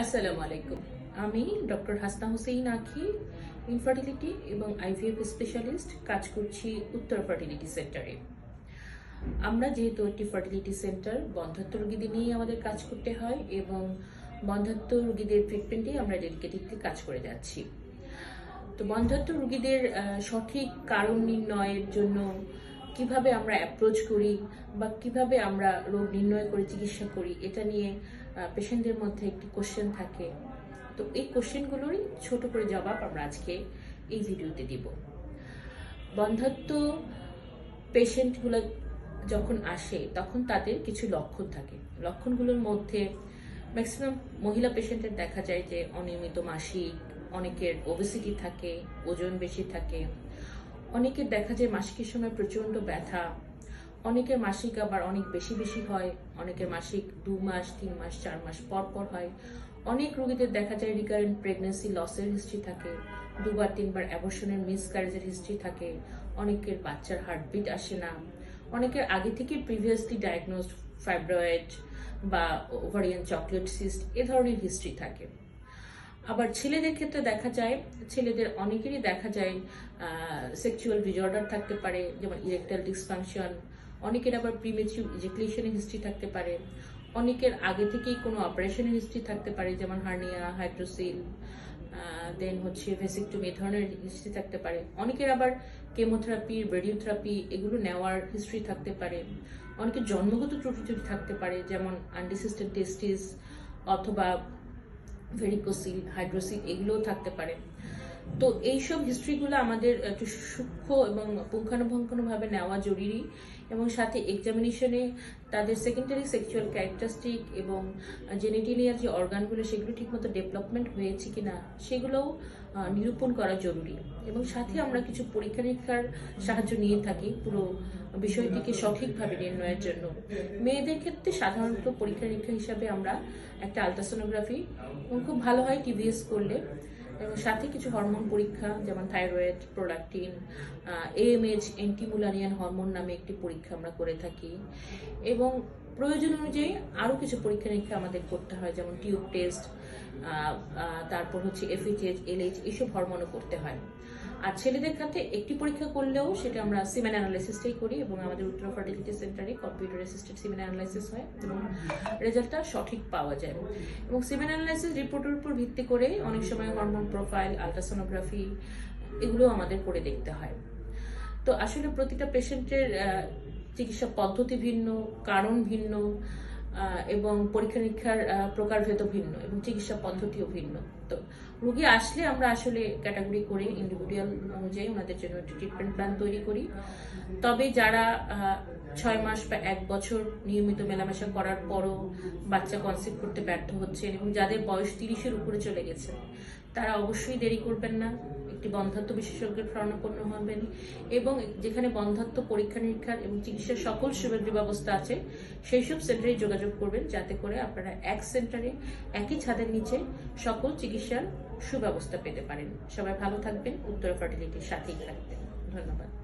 আসসালামু আলাইকুম। আমি ডক্টর হাসনা হুসেইন আখি ইনফার্টিলিটি এবং আইভিএফ স্পেশালিস্ট কাজ করছি উত্তর ফার্টিলিটি সেন্টারে আমরা যেহেতু একটি ফার্টিলিটি সেন্টার বন্ধাত্ম রোগীদের নিয়েই আমাদের কাজ করতে হয় এবং বন্ধাত্ম রোগীদের ট্রিটমেন্টেই আমরা ডেডিকেটেডলি কাজ করে যাচ্ছি। তো বন্ধাত্ম রোগীদের সঠিক কারণ নির্ণয়ের জন্য কীভাবে আমরা অ্যাপ্রোচ করি বা কীভাবে আমরা রোগ নির্ণয় করে চিকিৎসা করি, এটা নিয়ে পেশেন্টদের মধ্যে একটি কোশ্চেন থাকে। তো এই কোশ্চেনগুলোরই ছোট করে জবাব আমরা আজকে এই ভিডিওতে দিব। বন্ধাত্ম পেশেন্টগুলো যখন আসে, তখন তাদের কিছু লক্ষণ থাকে। লক্ষণগুলোর মধ্যে ম্যাক্সিমাম মহিলা পেশেন্টের দেখা যায় যে অনিয়মিত মাসিক, অনেকের ওবেসিটি থাকে, ওজন বেশি থাকে অনেকের দেখা যায় মাসিকের সময় প্রচণ্ড ব্যথা। অনেকের মাসিক আবার অনেক বেশি বেশি হয়। অনেকের মাসিক দু মাস, তিন মাস, চার মাস পর পর হয়। অনেক রোগীদের দেখা যায় রিকারেন্ট প্রেগনেন্সি লসের হিস্ট্রি থাকে। দুবার, তিনবার অ্যাবর্শনের মিসক্যারেজের হিস্ট্রি থাকে। অনেকের বাচ্চার হার্টবিট আসে না। অনেকের আগে থেকে প্রিভিয়াসলি ডায়াগনোসড ফাইব্রয়েড বা ওভারিয়ান চকলেট সিস্ট এ ধরনের হিস্ট্রি থাকে। আবার ছেলেদের ক্ষেত্রে দেখা যায়, ছেলেদের অনেকেরই দেখা যায় সেক্সুয়াল ডিজর্ডার থাকতে পারে, যেমন ইরেকটাল ডিসফাংশন অনেকের আবার প্রিমেচিউর ইজেকুলেশনের হিস্ট্রি থাকতে পারে, অনেকের আগে থেকেই কোনো অপারেশনের হিস্ট্রি থাকতে পারে, যেমন হার্নিয়া হাইড্রোসিল দেন হচ্ছে ভেসিকটুমি এ ধরনের হিস্ট্রি থাকতে পারে, অনেকের আবার কেমোথেরাপি রেডিওথেরাপি এগুলো নেওয়ার হিস্ট্রি থাকতে পারে, অনেকের জন্মগত ত্রুটি থাকতে পারে, যেমন আনডিসিস্টেন্ট টেস্টিস অথবা ভেরিকোসিল হাইড্রোসিল এগুলোও থাকতে পারে। তো এইসব হিস্ট্রিগুলো আমাদের একটু সূক্ষ্ম এবং পুঙ্খানুপুঙ্খানুভাবে নেওয়া জরুরি এবং সাথে এক্সামিনেশনে তাদের সেকেন্ডারি সেক্সুয়াল ক্যারেক্টারিস্টিক এবং জেনেটিনিয়ার যে অর্গানগুলো সেগুলো ঠিকমতো ডেভেলপমেন্ট হয়েছে কিনা, সেগুলোও নিরূপণ করা জরুরি এবং সাথে আমরা কিছু পরীক্ষা নিরীক্ষার সাহায্য নিয়ে থাকি পুরো বিষয়টিকে সঠিকভাবে নির্ণয়ের জন্য। মেয়েদের ক্ষেত্রে সাধারণত পরীক্ষা নিরীক্ষা হিসাবে আমরা একটা আলট্রাসোনোগ্রাফি এবং খুব ভালো হয় টিভিএস করলে। এবং সাথে কিছু হরমোন পরীক্ষা, যেমন thyroid, prolactin AMH antimullerian hormone নামে একটি পরীক্ষা আমরা করে থাকি। এবং প্রয়োজন অনুযায়ী আরও কিছু পরীক্ষা নিরীক্ষা আমাদের করতে হয়, যেমন টিউব টেস্ট তারপর হচ্ছে এফএইচএইচ এলএইচ এইসব হরমোনও করতে হয়। আর ছেলেদের ক্ষেত্রে একটি পরীক্ষা করলেও সেটা আমরা সিমেন অ্যানালাইসিসটাই করি এবং আমাদের উত্তর ফার্টিলিটি সেন্টারে কম্পিউটার অ্যাসিস্টেড সিমেন অ্যানালাইসিস হয় এবং রেজাল্টটা সঠিক পাওয়া যায়। এবং সিমেন অ্যানালাইসিস রিপোর্টের উপর ভিত্তি করে অনেক সময় হরমোন প্রোফাইল আলট্রাসোনোগ্রাফি এগুলো আমাদের করে দেখতে হয়। তো আসলে প্রতিটা পেশেন্টের চিকিৎসা পদ্ধতি ভিন্ন, কারণ ভিন্ন এবং পরীক্ষা নিরীক্ষার প্রকারভেদ ভিন্ন এবং চিকিৎসা পদ্ধতিও ভিন্ন। তো রুগী আসলে আমরা আসলে ক্যাটাগরি করে ইন্ডিভিজুয়াল অনুযায়ী ওনাদের জন্য একটা ট্রিটমেন্ট প্ল্যান তৈরি করি। তবে যারা ছয় মাস বা এক বছর নিয়মিত মেলামেশা করার পরও বাচ্চা কনসিভ করতে ব্যর্থ হচ্ছেন এবং যাদের বয়স তিরিশের উপরে চলে গেছে, তারা অবশ্যই দেরি করবেন না। একটি বন্ধাত্ম বিশেষজ্ঞের শরণাপন্ন হবেন। এবং যেখানে বন্ধাত্ম পরীক্ষা নিরীক্ষার এবং চিকিৎসার সকল সুবিধা ব্যবস্থা আছে সেই সব সেন্টারে যোগাযোগ করবেন, যাতে করে আপনারা এক সেন্টারে, একই ছাদের নিচে সকল চিকিৎসার সুব্যবস্থা পেতে পারেন। সবাই ভালো থাকবেন। উত্তর ফার্টিলিটির সাথেই থাকবেন। ধন্যবাদ।